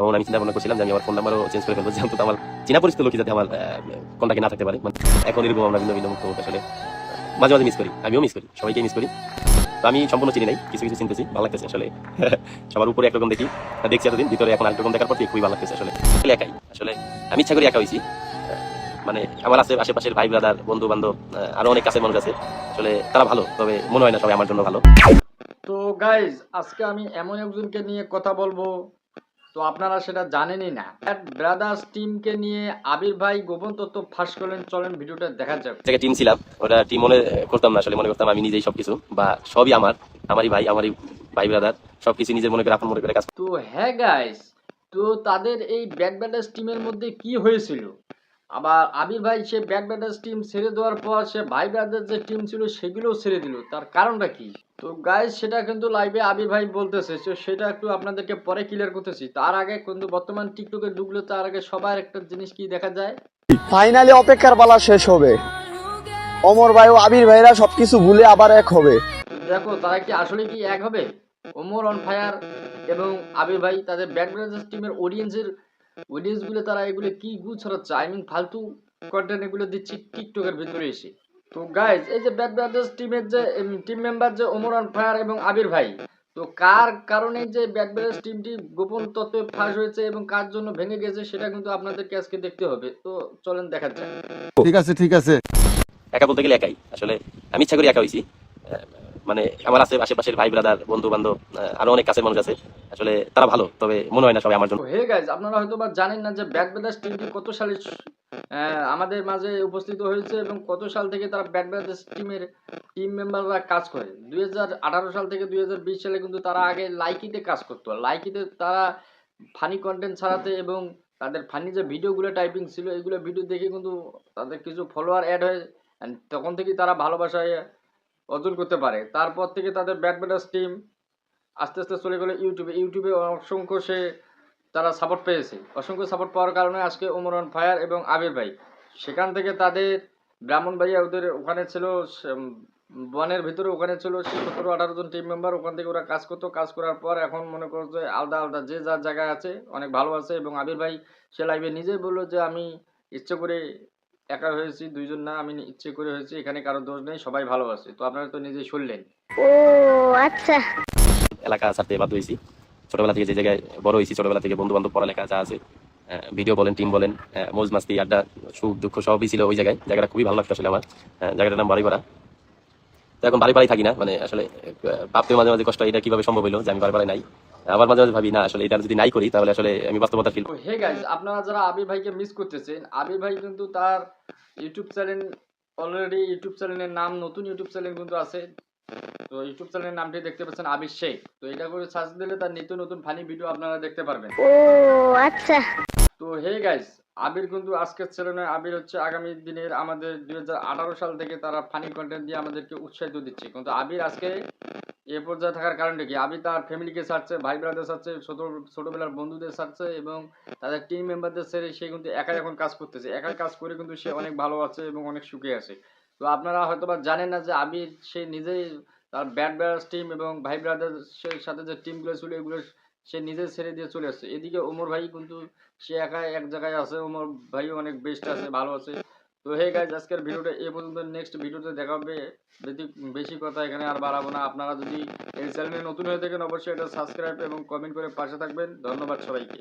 এবং আমি চিন্তা ভাবনা করছিলাম যে আমি আমার ফোন নাম্বারও চেঞ্জ করে ফেলব, যেহেতু আমার চিনা পরিচিত লোকই যাতে আমার কন্টাক্টে না থাকতে পারে। মানে এখন এরকম আমরা ভিন্ন ভিন্ন মুক্ত আসলে। মাঝে মাঝে মিস করি, আমিও মিস করি সবাইকে মিস করি। তো আমি সম্পূর্ণ চিনি নাই, কিছু কিছু চিনতেছি, ভালো লাগতেছে আসলে। সবার উপরে একরকম দেখি দেখছি এতদিন, ভিতরে এখন আরেকরকম দেখার পর খুবই ভালো লাগতেছে আসলে। একাই, আসলে আমি ইচ্ছা করি একা হয়েছি মানে আমার আছে আশেপাশের ভাই ব্রাদার বন্ধু, বান্ধব আরও অনেক কাছের মানুষ আছে। আসলে তারা ভালো, তবে মনে হয় না সবাই আমার জন্য ভালো। তো গাইজ আজকে আমি এমন একজনকে নিয়ে কথা বলব তো আপনারা সেটা জানেনই না। ব্রাদার্স টিমকে নিয়ে আবির ভাই গোপন তত্ত্ব ফাঁস করলেন। চলেন ভিডিওটা দেখা যাক। জায়গায় টিম ছিলাম ওটা টিম মনে করতাম না আসলে মনে করতাম আমি নিজেই সবকিছু বা সবই আমার আমারই ভাই আমারই ভাই ব্রাদার সবকিছু নিজের মনে করে আপন মনে করে কাজ তো হ্যাঁ গাইস তো তাদের এই ব্যাট ব্যাটার্স টিমের মধ্যে কি হয়েছিল? আবার আবির ভাই সে ব্যাট ব্যাটার্স টিম ছেড়ে দেওয়ার পর সে ভাই ব্রাদার যে টিম ছিল সেগুলোও ছেড়ে দিল। তার কারণটা কি? তো গাইস সেটা কিন্তু লাইভে আবির ভাই বলতেছে তো সেটা একটু আপনাদেরকে পরে ক্লিয়ার করতেছি। তার আগে কিন্তু বর্তমান টিকটকে ঢুকলে তার আগে সবার একটা জিনিস কি দেখা যায়? ফাইনালি অপেক্ষার পালা শেষ হবে। অমর ভাই ও আবির ভাইরা সবকিছু ভুলে আবার এক হবে। দেখো তারা কি আসলে কি এক হবে? ওমর অন ফায়ার এবং আবির ভাই তাদের ব্রাদার্স টিমের অডিয়েন্সের অডিয়েন্সগুলো তারা এগুলো কি গু ছড়াচ্ছে আই মিন ফালতু কন্টেন্ট এগুলো দিচ্ছে টিকটকের ভিতরে এসে। তো গাইজ এই যে ব্যাট ব্রাদার্স টিমের যে টিম মেম্বার যে ওমর অন ফায়ার এবং আবির ভাই তো কার কারণে যে ব্যাট ব্রাদার্স টিমটি গোপন তত্ত্বে ফাঁস হয়েছে এবং কার জন্য ভেঙে গেছে সেটা কিন্তু আপনাদেরকে আজকে দেখতে হবে। তো চলেন দেখা যাক। ঠিক আছে ঠিক আছে। একা বলতে গেলে একাই। আসলে আমি ইচ্ছা করি একা হয়েছি মানে আমার আছে আশেপাশের ভাই ব্রাদার বন্ধু বান্ধব আরও অনেক কাছের মানুষ আছে। আসলে তারা ভালো তবে মনে হয় না সবাই আমার জন্য। হে গাইজ আপনারা হয়তো বা জানেন না যে ব্যাট ব্রাদার্স টিমটি কত সালে আমাদের মাঝে উপস্থিত হয়েছে এবং কত সাল থেকে তারা ব্যাট ব্রাদার্স টিমের টিম মেম্বাররা কাজ করে। দুই হাজার আঠারো সাল থেকে দুই হাজার বিশ সালে কিন্তু তারা আগে লাইকিতে কাজ করতো। লাইকিতে তারা ফানি কন্টেন্ট ছাড়াতে এবং তাদের ফানি যে ভিডিওগুলো টাইপিং ছিল, এগুলো ভিডিও দেখে কিন্তু তাদের কিছু ফলোয়ার অ্যাড হয় তখন থেকেই তারা ভালোবাসায় অর্জন করতে পারে। তারপর থেকে তাদের ব্যাট ব্রাদার্স টিম আস্তে আস্তে চলে গেলো ইউটিউবে ইউটিউবে অসংখ্য সে তারা সাপোর্ট পেয়েছে। অসংখ্য সাপোর্ট পাওয়ার কারণে আজকে ওমরান ফায়ার এবং আবির ভাই। সেখান থেকে তাদের ব্রাহ্মণ ভাইয়া ওদের ওখানে ছিল বনের ভিতরে ওখানে ছিল সতেরো আঠারো জন টিম মেম্বার ওখান থেকে ওরা কাজ করতো। কাজ করার পর এখন মনে করো যে আলাদা আলাদা যে যার জায়গায় আছে অনেক ভালো আছে এবং আবির ভাই সে লাইভে নিজেই বলল যে আমি ইচ্ছে করে একা হয়েছি দুইজন না আমি ইচ্ছে করে হয়েছি এখানে কারও দোষ নেই সবাই ভালো আছে। তো আপনারা তো নিজেই শুনলেন। ও আচ্ছা। এলাকা ছাড়তে বাধ্য হয়েছি। ছোটবেলা থেকে যে জায়গায় বড় হয়েছি, ছোটবেলা থেকে বন্ধু বান্ধব পড়ালেখা যা আছে ভিডিও বলেন টিম বলেন মৌজ মাস্তি, আড্ডা, সুখ, দুঃখ সবই ছিল ওই জায়গায়। জায়গাটা খুবই ভালো লাগতো আসলে আমার। জায়গাটার নাম বাড়িপাড়া। তো এখন বাড়ি থাকি না মানে আসলে ভাবতে মাঝে মাঝে কষ্ট, এটা কীভাবে সম্ভব হলো যে আমি বাড়ি নাই। আবার মাঝে মাঝে ভাবি, না, আসলে এটা যদি নাই করি, তাহলে আসলে আমি বাস্তবতা ফিল হে গাইজ আপনারা যারা আবির ভাইকে মিস করতেছেন, আবির ভাই কিন্তু তার ইউটিউব চ্যানেল অলরেডি ইউটিউব চ্যানেলের নাম, নতুন ইউটিউব চ্যানেল কিন্তু আছে। তো ইউটিউব চ্যানেলের নামটি দেখতে পাচ্ছেন আবির শেখ। তো এটা করে সার্চ দিলে তার নিত্য নতুন ফানি ভিডিও আপনারা দেখতে পারবেন। ও আচ্ছা। তো হে গাইস আবির কিন্তু আজকের ছেলে নয় আবির হচ্ছে আগামী দিনের আমাদের দুই সাল থেকে তারা ফানি কন্টেন্ট দিয়ে আমাদেরকে উৎসাহিত দিচ্ছে। কিন্তু আবির আজকে এ পর্যায়ে থাকার কারণটা কি? আবির তার ফ্যামিলিকে ছাড়ছে ভাই ব্রাদার ছাড়ছে ছোট ছোটবেলার বন্ধুদের ছাড়ছে এবং তাদের টিম মেম্বারদের ছেড়ে সে কিন্তু একাই এখন কাজ করতেছে। একাই কাজ করে কিন্তু সে অনেক ভালো আছে এবং অনেক সুখে আছে। তো আপনারা হয়তো বা জানেন না যে আমি সে নিজেই তার ব্যাট ব্রাদার্স টিম এবং ভাই ব্রাদার সাথে যে টিমগুলো ছিল, এগুলো সে নিজে ছেড়ে দিয়ে চলে আসছে। এদিকে ওমর ভাই কিন্তু সে একা এক জায়গায় আছে, ওমর ভাইও অনেক বেস্ট আছে, ভালো আছে। তো হে গাইজ আজকের ভিডিওটা এই পর্যন্ত নেক্সট ভিডিওতে দেখা হবে বেশি- বেশি কথা এখানে আর বাড়াবো না। আপনারা যদি এই চ্যানেলে নতুন হয়ে থাকেন, অবশ্যই এটা সাবস্ক্রাইব এবং কমেন্ট করে পাশে থাকবেন। ধন্যবাদ সবাইকে।